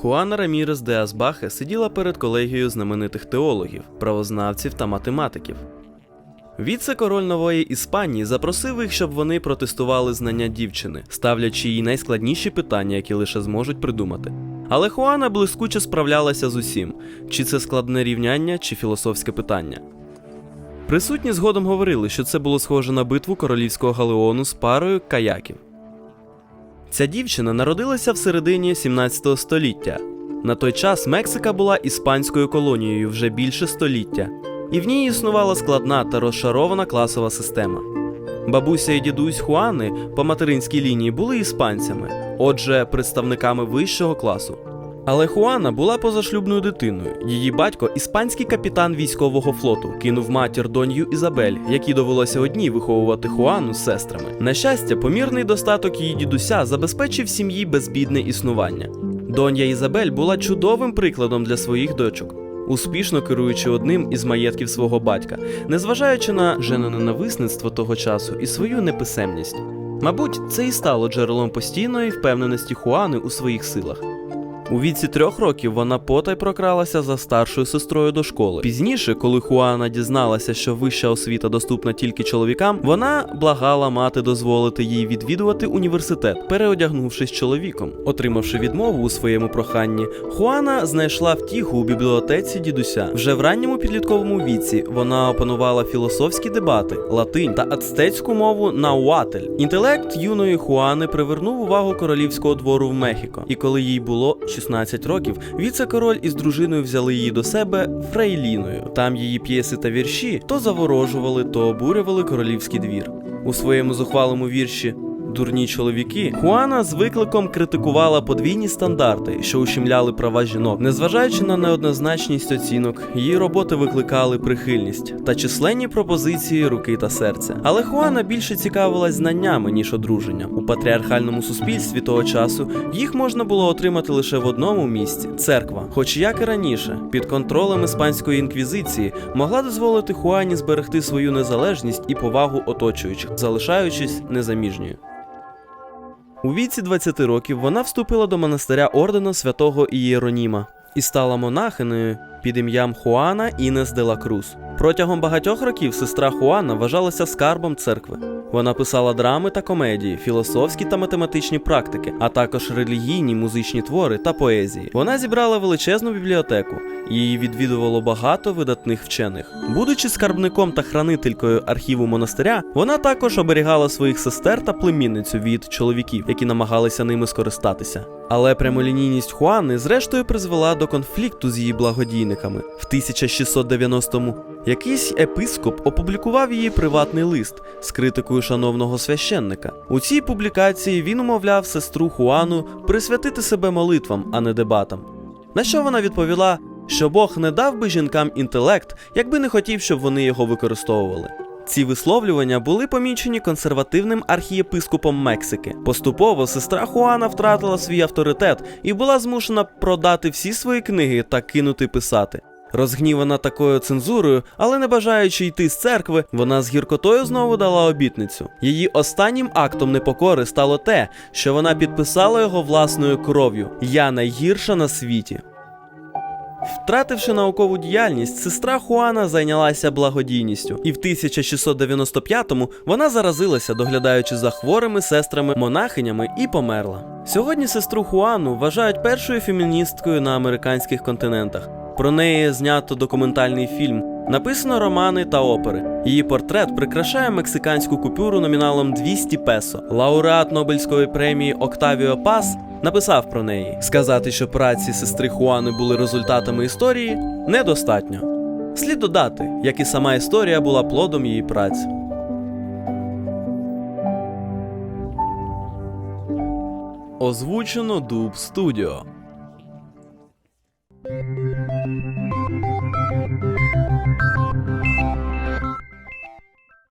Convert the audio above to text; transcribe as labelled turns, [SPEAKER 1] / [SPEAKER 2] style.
[SPEAKER 1] Хуана Рамірес де Асбахе сиділа перед колегією знаменитих теологів, правознавців та математиків. Віце-король нової Іспанії запросив їх, щоб вони протестували знання дівчини, ставлячи їй найскладніші питання, які лише зможуть придумати. Але Хуана блискуче справлялася з усім: чи це складне рівняння, чи філософське питання. Присутні згодом говорили, що це було схоже на битву королівського галеону з парою каяків. Ця дівчина народилася в середині 17 століття. На той час Мексика була іспанською колонією вже більше століття, і в ній існувала складна та розшарована класова система. Бабуся і дідусь Хуани по материнській лінії були іспанцями, отже, представниками вищого класу. Але Хуана була позашлюбною дитиною. Її батько, іспанський капітан військового флоту, кинув матір донью Ізабель, якій довелося одній виховувати Хуану з сестрами. На щастя, помірний достаток її дідуся забезпечив сім'ї безбідне існування. Донья Ізабель була чудовим прикладом для своїх дочок, успішно керуючи одним із маєтків свого батька, незважаючи на женоненависництво того часу і свою неписемність. Мабуть, це і стало джерелом постійної впевненості Хуани у своїх силах. У віці трьох років вона потай прокралася за старшою сестрою до школи. Пізніше, коли Хуана дізналася, що вища освіта доступна тільки чоловікам, вона благала мати дозволити їй відвідувати університет, переодягнувшись чоловіком. Отримавши відмову у своєму проханні, Хуана знайшла втіху у бібліотеці дідуся. Вже в ранньому підлітковому віці вона опанувала філософські дебати, латинь та ацтецьку мову науатель. Інтелект юної Хуани привернув увагу королівського двору в Мехіко, і коли їй було 16 років, віце-король із дружиною взяли її до себе фрейліною. Там її п'єси та вірші то заворожували, то обурювали королівський двір. У своєму зухвалому вірші Дурні чоловіки Хуана з викликом критикувала подвійні стандарти, що ущемляли права жінок. Незважаючи на неоднозначність оцінок, її роботи викликали прихильність та численні пропозиції руки та серця. Але Хуана більше цікавилась знаннями ніж одруженням. У патріархальному суспільстві того часу їх можна було отримати лише в одному місці церква. Хоч як і раніше, під контролем іспанської інквізиції могла дозволити Хуані зберегти свою незалежність і повагу оточуючих, залишаючись незаміжньою. У віці 20 років вона вступила до монастиря ордену святого Ієроніма і стала монахинею під ім'ям Хуана Інес де ла Круз. Протягом багатьох років сестра Хуана вважалася скарбом церкви. Вона писала драми та комедії, філософські та математичні практики, а також релігійні музичні твори та поезії. Вона зібрала величезну бібліотеку. Її відвідувало багато видатних вчених. Будучи скарбником та хранителькою архіву монастиря, вона також оберігала своїх сестер та племінницю від чоловіків, які намагалися ними скористатися. Але прямолінійність Хуани зрештою призвела до конфлікту з її благодійниками. В 1690-му якийсь епископ опублікував її приватний лист з критикою шановного священника. У цій публікації він умовляв сестру Хуану присвятити себе молитвам, а не дебатам. На що вона відповіла, що Бог не дав би жінкам інтелект, якби не хотів, щоб вони його використовували. Ці висловлювання були помічені консервативним архієпископом Мексики. Поступово сестра Хуана втратила свій авторитет і була змушена продати всі свої книги та кинути писати. Розгнівана такою цензурою, але не бажаючи йти з церкви, вона з гіркотою знову дала обітницю. Її останнім актом непокори стало те, що вона підписала його власною кров'ю: Я найгірша на світі. Втративши наукову діяльність, сестра Хуана зайнялася благодійністю, і в 1695-му вона заразилася, доглядаючи за хворими сестрами монахинями, і померла. Сьогодні сестру Хуану вважають першою феміністкою на американських континентах. Про неї знято документальний фільм, написано романи та опери. Її портрет прикрашає мексиканську купюру номіналом 200 песо. Лауреат Нобелівської премії Октавіо Пас написав про неї. Сказати, що праці сестри Хуани були результатами історії, недостатньо. Слід додати, як і сама історія була плодом її праці. Озвучено Дуб Студіо.